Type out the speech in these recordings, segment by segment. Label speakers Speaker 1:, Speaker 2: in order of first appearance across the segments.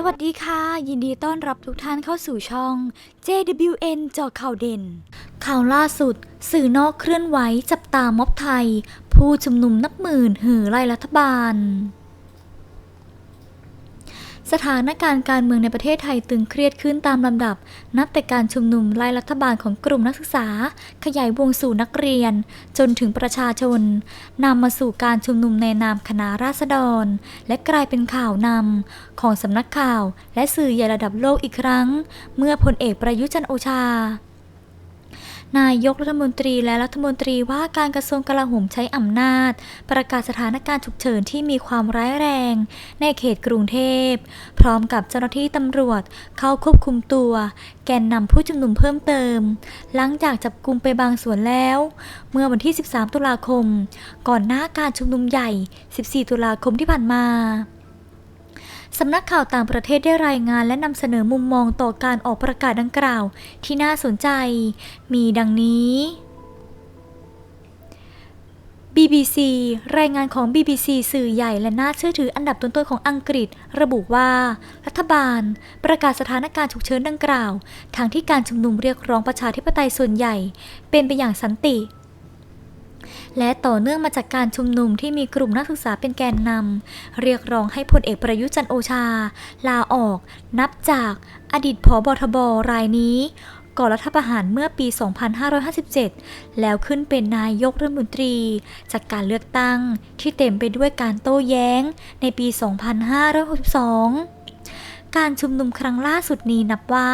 Speaker 1: สวัสดีค่ะ ยินดีต้อนรับทุกท่านเข้าสู่ช่อง JWN จอข่าวเด่น ข่าวล่าสุด สื่อนอกเคลื่อนไหวจับตาม็อบไทย ผู้ชุมนุมนับหมื่นหือไล่รัฐบาล สถานการณ์การเมืองในประเทศไทยตึงเครียดขึ้นตามลำดับ นับแต่การชุมนุมไล่รัฐบาลของกลุ่มนักศึกษา ขยายวงสู่นักเรียน จนถึงประชาชนนำมาสู่การชุมนุมในนามคณะราษฎร และกลายเป็นข่าวนำของสำนักข่าว และสื่อใหญ่ระดับโลกอีกครั้ง เมื่อพลเอกประยุจันโอชา นายกรัฐมนตรีและรัฐมนตรีว่าการกระทรวงกลาโหมใช้อำนาจ ประกาศสถานการณ์ฉุกเฉินที่มีความร้ายแรง ในเขตกรุงเทพ พร้อมกับเจ้าหน้าที่ตำรวจเข้าควบคุมตัว แกนนำผู้ชุมนุมเพิ่มเติม หลังจากจับกลุมไปบางส่วนแล้ว เมื่อวันที่ 13 ตุลาคม ก่อนหน้าการชุมนุมใหญ่ 14 ตุลาคมที่ผ่านมา สำนักข่าวต่างประเทศได้รายงานและนำเสนอมุมมองต่อการออกประกาศดังกล่าว ที่น่าสนใจ มีดังนี้ BBC รายงานของ BBC สื่อใหญ่และน่าเชื่อถืออันดับต้นๆของอังกฤษ ระบุว่า รัฐบาล ประกาศสถานการณ์ฉุกเฉินดังกล่าวทางที่การชุมนุมเรียกร้องประชาธิปไตยส่วนใหญ่ เป็นไปอย่างสันติ และต่อเนื่องมาจากการชุมนุมที่มีกลุ่มนักศึกษาเป็นแกนนำเรียกร้องให้พลเอกประยุจันโอชา ลาออก นับจากอดีตผบทบรายนี้ก่อรัฐประหารเมื่อปี 2557 แล้วขึ้นเป็นนายกรัฐมนตรี จากการเลือกตั้งที่เต็มไปด้วยการโต้แย้งในปี 2562การชุมนุมครั้งล่าสุดนี้นับว่า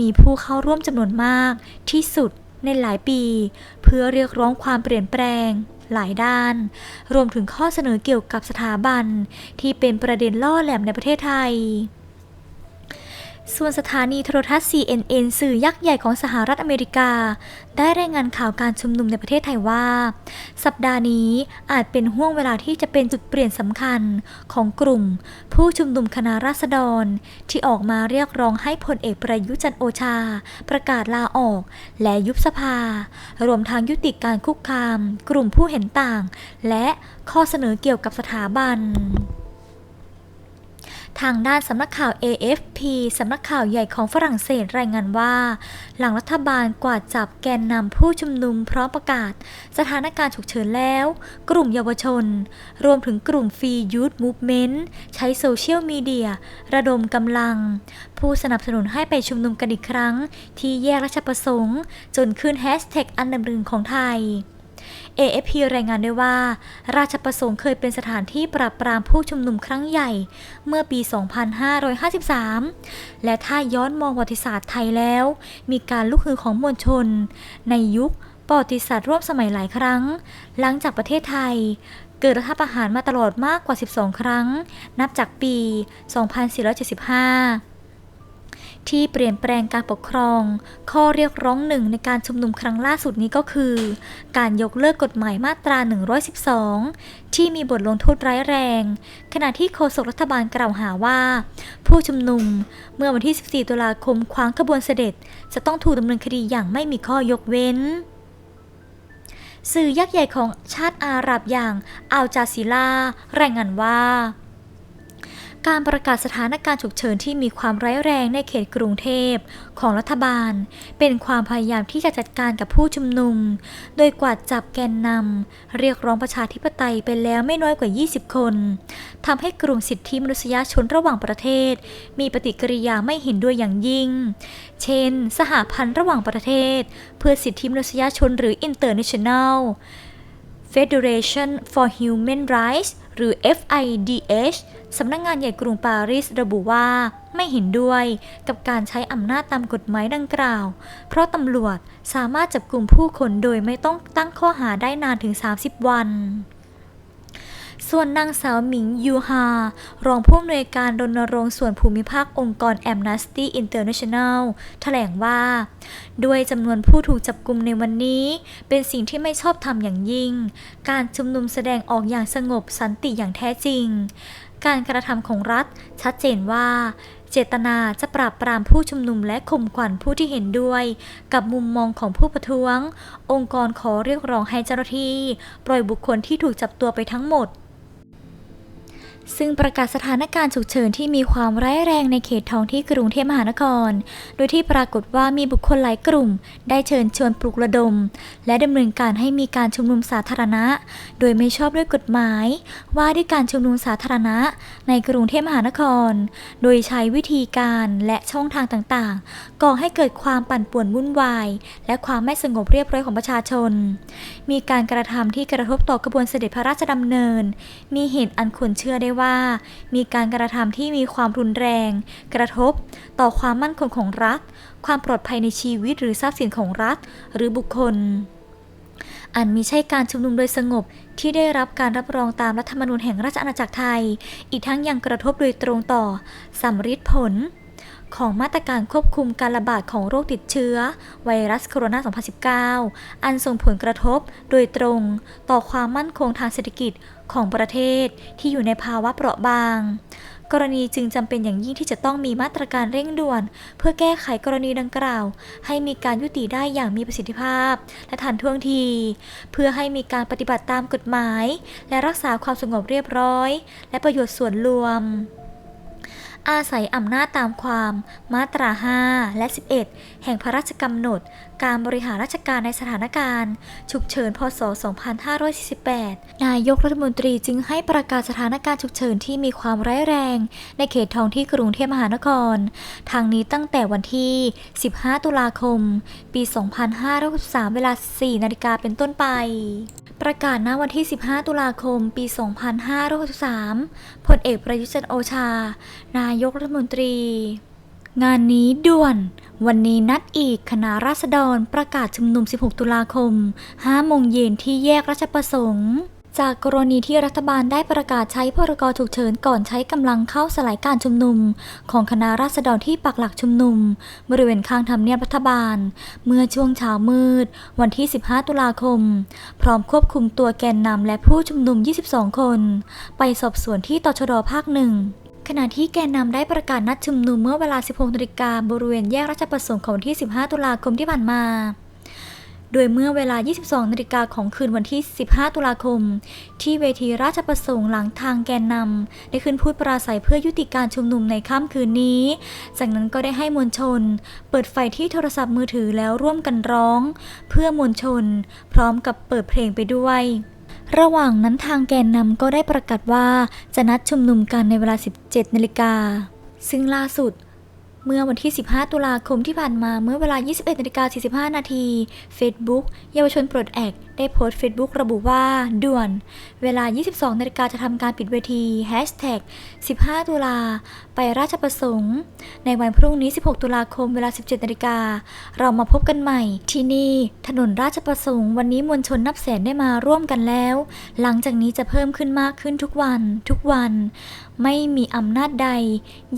Speaker 1: มีผู้เข้าร่วมจำนวนมากที่สุดในหลายปี เพื่อเรียกร้องความเปลี่ยนแปลง หลายด้าน รวมถึงข้อเสนอเกี่ยวกับสถาบัน ที่เป็นประเด็นล่อแหลมในประเทศไทย ส่วนสถานีโทรทัศน์ CNN สื่อยักษ์ใหญ่ของสหรัฐอเมริกา ได้รายงานข่าวการชุมนุมในประเทศไทยว่า สัปดาห์นี้อาจเป็นห่วงเวลาที่จะเป็นจุดเปลี่ยนสำคัญของกลุ่ม ผู้ชุมนุมคณะราษฎร ที่ออกมาเรียกร้องให้พลเอกประยุจันโอชา ประกาศลาออก และยุบสภา รวมทั้งยุติการคุกคาม กลุ่มผู้เห็นต่าง และข้อเสนอเกี่ยวกับสถาบัน ทางด้านสำนักข่าว AFP สำนักข่าวใหญ่ของฝรั่งเศสรายงานว่า หลังรัฐบาลกวาดจับแกนนำผู้ชุมนุมพร้อมประกาศ สถานการณ์ฉุกเฉินแล้ว กลุ่มเยาวชน รวมถึงกลุ่ม Free Youth Movement ใช้โซเชียลมีเดีย ระดมกำลัง ผู้สนับสนุนให้ไปชุมนุมกันอีกครั้ง ที่แยกราชประสงค์ จนขึ้นแฮชแท็กอันดับหนึ่งของไทย AFP รายงานด้วยว่า ราชประสงค์เคยเป็นสถานที่ปราบปรามผู้ชุมนุมครั้งใหญ่ เมื่อปี 2553 และถ้าย้อนมองประวัติศาสตร์ไทยแล้ว มีการลุกฮือของมวลชน ในยุคประวัติศาสตร์ร่วมสมัยหลายครั้ง หลังจากประเทศไทย เกิดรัฐประหารมาตลอดมากกว่า 12 ครั้ง นับจากปี 2475 ที่เปลี่ยนแปลงการปกครอง ข้อเรียกร้องหนึ่งในการชุมนุมครั้งล่าสุดนี้ก็คือ การยกเลิกกฎหมายมาตรา 112 ที่มีบทลงโทษร้ายแรง ขณะที่โฆษกรัฐบาลกล่าวหาว่า ผู้ชุมนุมเมื่อวันที่ 14 ตุลาคมคว้างขบวนเสด็จ จะต้องถูกดำเนินคดีอย่างไม่มีข้อยกเว้นสื่อยักษ์ใหญ่ของชาติอาหรับอย่างอัลจาซีลารายงานว่า การประกาศสถานการณ์ฉุกเฉินที่มีความร้ายแรงในเขตกรุงเทพของรัฐบาล เป็นความพยายามที่จะจัดการกับผู้ชุมนุม โดยกวาดจับแกนนำเรียกร้องประชาธิปไตยไปแล้วไม่น้อยกว่า 20 คนทำให้กลุ่มสิทธิมนุษยชนระหว่างประเทศ มีปฏิกิริยาไม่เห็นด้วยอย่างยิ่ง เช่น สหพันธ์ระหว่างประเทศ เพื่อสิทธิมนุษยชนหรือ International Federation for Human Rights หรือ FIDH สำนักงงานใหญ่กรุงปารีสระบุว่าไม่เห็นด้วยกับการใช้อำนาจตามกฎหมายดังกล่าว เพราะตำรวจสามารถจับกลุ่มผู้คนโดยไม่ต้องตั้งข้อหาได้นานถึง 30 วัน ส่วนนางสาวหมิงยูฮารองผู้อำนวยการรณรงค์ส่วนภูมิภาคองค์กร Amnesty International แถลงว่า ด้วยจำนวนผู้ถูกจับกลุ่มในวันนี้ เป็นสิ่งที่ไม่ชอบธรรมอย่างยิ่ง การชุมนุมแสดงออกอย่างสงบสันติอย่างแท้จริง การกระทำของรัฐชัดเจนว่าเจตนาจะปราบปรามผู้ชุมนุมและข่มขวัญผู้ที่เห็นด้วย กับมุมมองของผู้ประท้วง องค์กรขอเรียกร้องให้เจ้าหน้าที่ ปล่อยบุคคลที่ถูกจับตัวไปทั้งหมด ซึ่งประกาศสถานการณ์ฉุกเฉินที่มีความร้ายแรงในเขตท้องที่กรุงเทพมหานคร โดยที่ปรากฏว่ามีบุคคลหลายกลุ่ม ได้เชิญชวนปลุกระดม และดำเนินการให้มีการชุมนุมสาธารณะ โดยไม่ชอบด้วยกฎหมาย ว่าด้วยการชุมนุมสาธารณะ ในกรุงเทพมหานคร โดยใช้วิธีการและช่องทางต่างๆ ก่อให้เกิดความปั่นป่วนวุ่นวาย และความไม่สงบเรียบร้อยของประชาชน มีการกระทำที่กระทบต่อกระบวนเสด็จพระราชดำเนิน มีเหตุอันควรเชื่อได้ว่า มีการกระทำที่มีความรุนแรง กระทบ ต่อความมั่นคงของรัฐ ความปลอดภัยในชีวิตหรือทรัพย์สินของรัฐ หรือบุคคล อันมิใช่การชุมนุมโดยสงบที่ได้รับการรับรองตามรัฐธรรมนูญแห่งราชอาณาจักรไทย อีกทั้งยังกระทบโดยตรงต่อสัมฤทธิผล ของมาตรการควบคุมการระบาดของโรคติดเชื้อ ไวรัสโคโรนา 2019 อันส่งผลกระทบโดยตรงต่อความมั่นคงทางเศรษฐกิจของประเทศที่อยู่ในภาวะเปราะบาง กรณีจึงจำเป็นอย่างยิ่งที่จะต้องมีมาตรการเร่งด่วน เพื่อแก้ไขกรณีดังกล่าว ให้มีการยุติได้อย่างมีประสิทธิภาพ และทันท่วงที เพื่อให้มีการปฏิบัติตามกฎหมาย และรักษาความสงบเรียบร้อย และประโยชน์ส่วนรวม อาศัยอำนาจตามความมาตรา 5 และ 11 แห่งพระราชกำหนด การบริหารราชการในสถานการณ์ ฉุกเฉิน พศ 2548 นายกรัฐมนตรีจึงให้ประกาศสถานการณ์ฉุกเฉินที่มีความร้ายแรง ในเขตท้องที่กรุงเทพมหานคร ทางนี้ตั้งแต่วันที่ 15 ตุลาคม ปี 2563 เวลา 4 นาฬิกาเป็นต้นไป ประกาศณวันที่ 15 ตุลาคม ปี 2563พลเอกประยุทธ์จันทร์โอชา นายกรัฐมนตรี งานนี้ด่วน วันนี้นัดอีกคณะราษฎรประกาศชุมนุม 16 ตุลาคม 5 โมงเย็นที่แยกราชประสงค์ จากกรณีที่รัฐบาลได้ประกาศใช้พรกฉุกเฉินก่อนใช้กำลังเข้าสลายการชุมนุม ของคณะราษฎรที่ปักหลักชุมนุม บริเวณข้างทำเนียบรัฐบาล เมื่อช่วงเช้ามืด วันที่ 15 ตุลาคม พร้อมควบคุมตัวแกนนำและผู้ชุมนุม 22 คน ไปสอบสวนที่ตชดภาคหนึ่งขณะที่แกนนำได้ประกาศนัดชุมนุมเมื่อเวลา 16นาฬิกาบริเวณแยกราชประสงค์ของวันที่ 15 ตุลาคมที่ผ่านมา โดยเมื่อเวลา 22 นาฬิกาของคืนวันที่ 15 ตุลาคม ที่เวทีราชประสงค์หลังทางแกนนำได้ขึ้นพูดปราศัยเพื่อยุติการชุมนุมในค่ำคืนนี้ จากนั้นก็ได้ให้มวลชน เปิดไฟที่โทรศัพท์มือถือแล้วร่วมกันร้อง เพื่อมวลชน พร้อมกับเปิดเพลงไปด้วยระหว่างนั้นทางแกนนำก็ได้ประกาศว่าจะนัดชุมนุมกันในเวลา 17 นาฬิกา ซึ่งล่าสุด เมื่อวันที่ 15 ตุลาคมที่ผ่านมาเมื่อเวลา 21นาฬิกา45 นาที Facebook เยาวชนปลดแอกได้โพสต์ Facebook ระบุว่า ด่วน เวลา 22นาฬิกาจะทำการปิดเวที Hashtag 15 ตุลา ไปราชประสงค์ ในวันพรุ่งนี้ 16 ตุลาคมเวลา 17นาฬิกา เรามาพบกันใหม่ ที่นี่ ถนนราชประสงค์ วันนี้มวลชนนับแสนได้มาร่วมกันแล้ว หลังจากนี้จะเพิ่มขึ้นมากขึ้นทุกวัน ทุกวัน ไม่มีอำนาจใด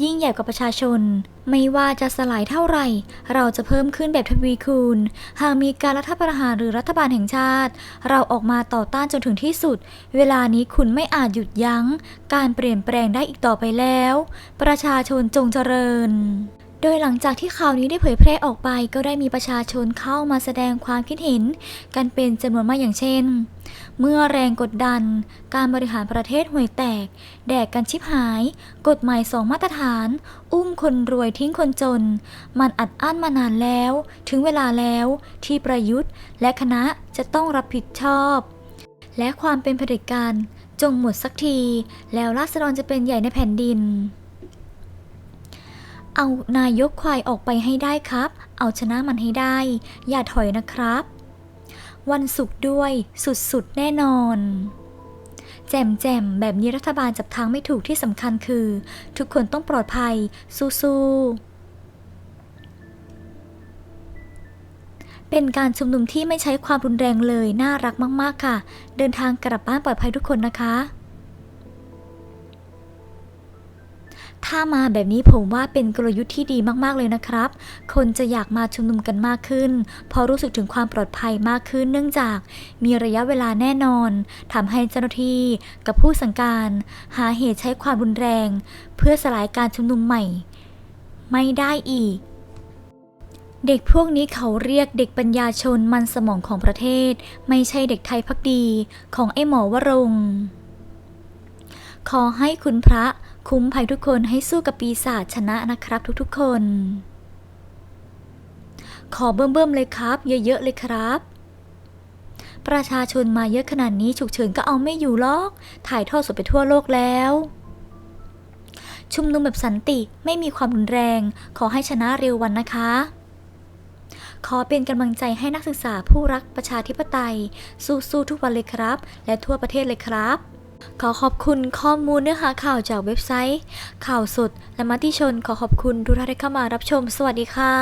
Speaker 1: ยิ่งใหญ่กว่าประชาชน ไม่ว่าจะสลายเท่าไหร่ เราจะเพิ่มขึ้นแบบทวีคูณ หากมีการรัฐประหารหรือรัฐบาลแห่งชาติ เราออกมาต่อต้านจนถึงที่สุด เวลานี้คุณไม่อาจหยุดยั้ง การเปลี่ยนแปลงได้อีกต่อไปแล้ว ประชาชนจงเจริญ โดยหลังจากที่ข่าวนี้ได้เผยแพร่ออกไปก็ได้มีประชาชนเข้ามาแสดงความคิดเห็น กันเป็นจำนวนมากอย่างเช่น เมื่อแรงกดดัน การบริหารประเทศห่วยแตก แดกกันชิบหาย กฎหมายสองมาตรฐาน อุ้มคนรวยทิ้งคนจน มันอัดอั้นมานานแล้ว ถึงเวลาแล้วที่ประยุทธ์และคณะจะต้องรับผิดชอบ และความเป็นเผด็จการจงหมดสักที แล้วราษฎรจะเป็นใหญ่ในแผ่นดิน เอานายกควายออกไปให้ได้ครับ เอาชนะมันให้ได้ อย่าถอยนะครับ วันศุกร์ด้วยสุดๆแน่นอน แจมแจมแบบนี้รัฐบาลจับทางไม่ถูกที่สำคัญคือ ทุกคนต้องปลอดภัย สู้ๆเป็นการชุมนุมที่ไม่ใช้ความรุนแรงเลย น่ารักมาก ๆ ค่ะ เดินทางกลับบ้านปลอดภัยทุกคนนะคะ ถ้ามาแบบนี้ผมว่าเป็นกลยุทธ์ที่ดีมาก ๆ เลยนะครับ คนจะอยากมาชุมนุมกันมากขึ้นเพราะรู้สึกถึงความปลอดภัยมากขึ้น เนื่องจากมีระยะเวลาแน่นอนทำให้เจ้าหน้าที่กับผู้สั่งการ หาเหตุใช้ความรุนแรง เพื่อสลายการชุมนุมใหม่ ไม่ได้อีกเด็กพวกนี้เขาเรียกเด็กปัญญาชนมันสมองของประเทศ ไม่ใช่เด็กไทยพักดีของไอ้หมอวรงค์ ขอให้คุณพระคุ้มภัยทุกคนให้สู้กับปีศาจชนะนะครับทุกๆคน ขอเบิ่มๆเลยครับ เยอะๆเลยครับ ประชาชนมาเยอะขนาดนี้ฉุกเฉินก็เอาไม่อยู่หรอก ถ่ายทอดสดไปทั่วโลกแล้ว ชุมนุมแบบสันติไม่มีความรุนแรง ขอให้ชนะเร็ววันนะคะขอเป็นกำลังใจให้นักศึกษาผู้รักประชาธิปไตย สู้ๆทุกวันเลยครับ และทั่วประเทศเลยครับ ขอขอบคุณข้อมูลเนื้อหาข่าวจากเว็บไซต์ ข่าวสด และมติชนขอขอบคุณทุกท่านที่เข้ามารับชม สวัสดีค่ะ